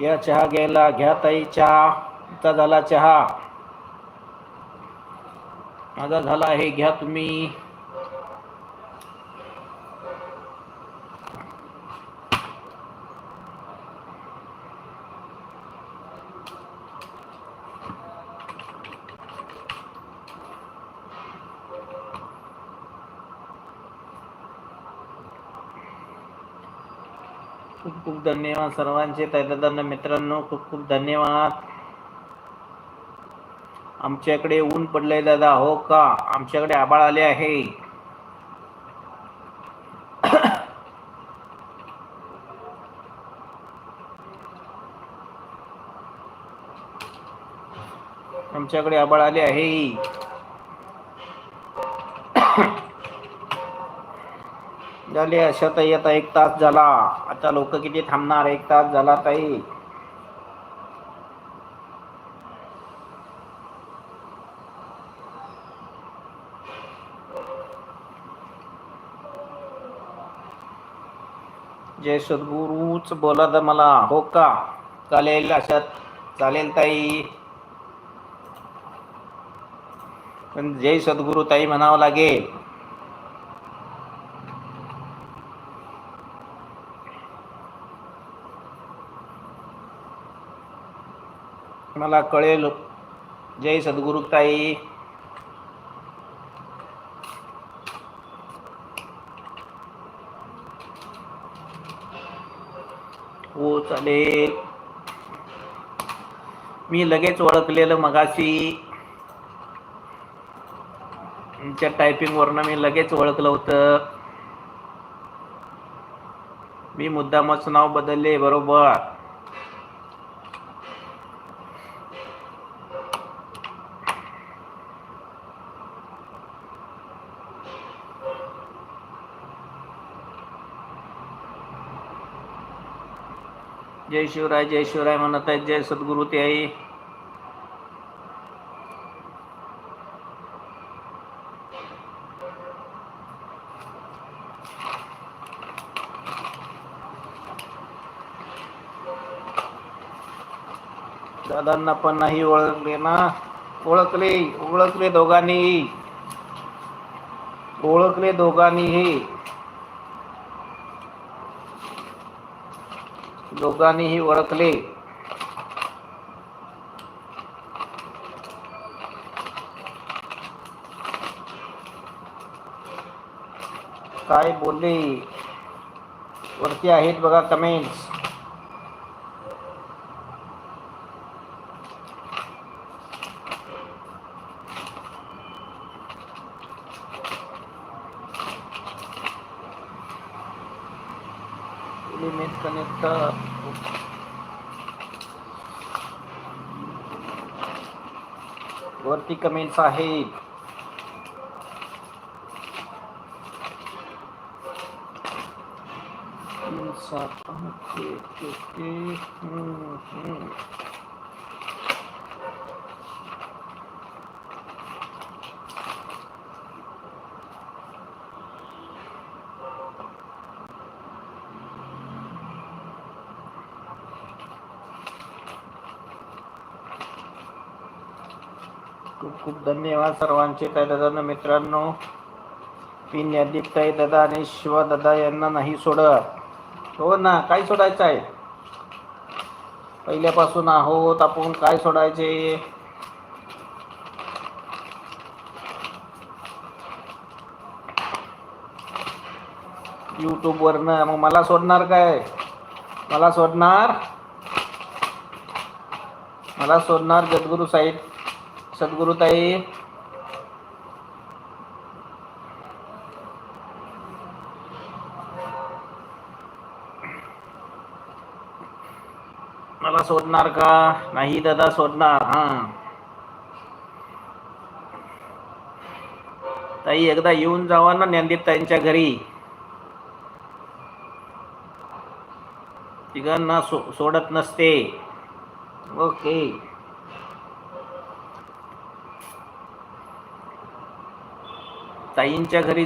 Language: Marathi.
या चहा घ्यायला घ्या ताई चहा. तुमचा झाला चहा. माझा झाला आहे घ्या तुम्ही. खूप खूप धन्यवाद सर्वांचे. तैदादांना मित्रांनो खूप खूप धन्यवाद. आमच्याकडे ऊन पडलंय दादा हो का? आमच्याकडे आबाळ आले आहे. आमच्याकडे आबाळ आले आहे. झाले अशा ताई आता एक तास झाला. आता लोक किती थांबणार? एक तास झाला ताई. जय सद्गुरूच बोला तर मला. हो का? चालेल अशा चालेल ताई. पण जय सद्गुरू ताई म्हणावं लागेल. मला कळेल. जय सद्गुरुताई हो चालेल. मी लगेच ओळखलेलं मगाशी. तुमच्या टायपिंगवरनं मी लगेच ओळखलं होतं. मी मुद्दामच नाव बदलले बरोबर. जय शिवराय जय शिवराय म्हणत आहेत जय सद्गुरु ते आई. दादांना पण नाही ओळखले ना? ओळखले ओळखले दोघांनी ओळखले दोघांनीही. दोघांनीही ओळखले. काय बोलले? वरती आहेत बघा कमेंट्स एलिमेंट कनेक्ट वरती कमेंट्स आहेत तीन, सात, आठ, एक, खूप खूप धन्यवाद सर्वांचे. काय दादा मित्रांनो पिन यादीत ताई दादा आणि शिवा दादा यांना नाही सोडत. हो ना काय सोडायचं आहे? पहिल्यापासून आहोत आपण काय सोडायचे? युट्यूब वरनं मग मला सोडणार काय? मला सोडणार? मला सोडणार जगगुरु साहेब. सद्गुरुताई. मला सोडणार का? नाही दादा सोडणार हा. ताई एकदा येऊन जावा ना ज्ञानदीप ताईंच्या घरी. तिघांना सो सोडत नसते. ओके. ताईंच्या घरी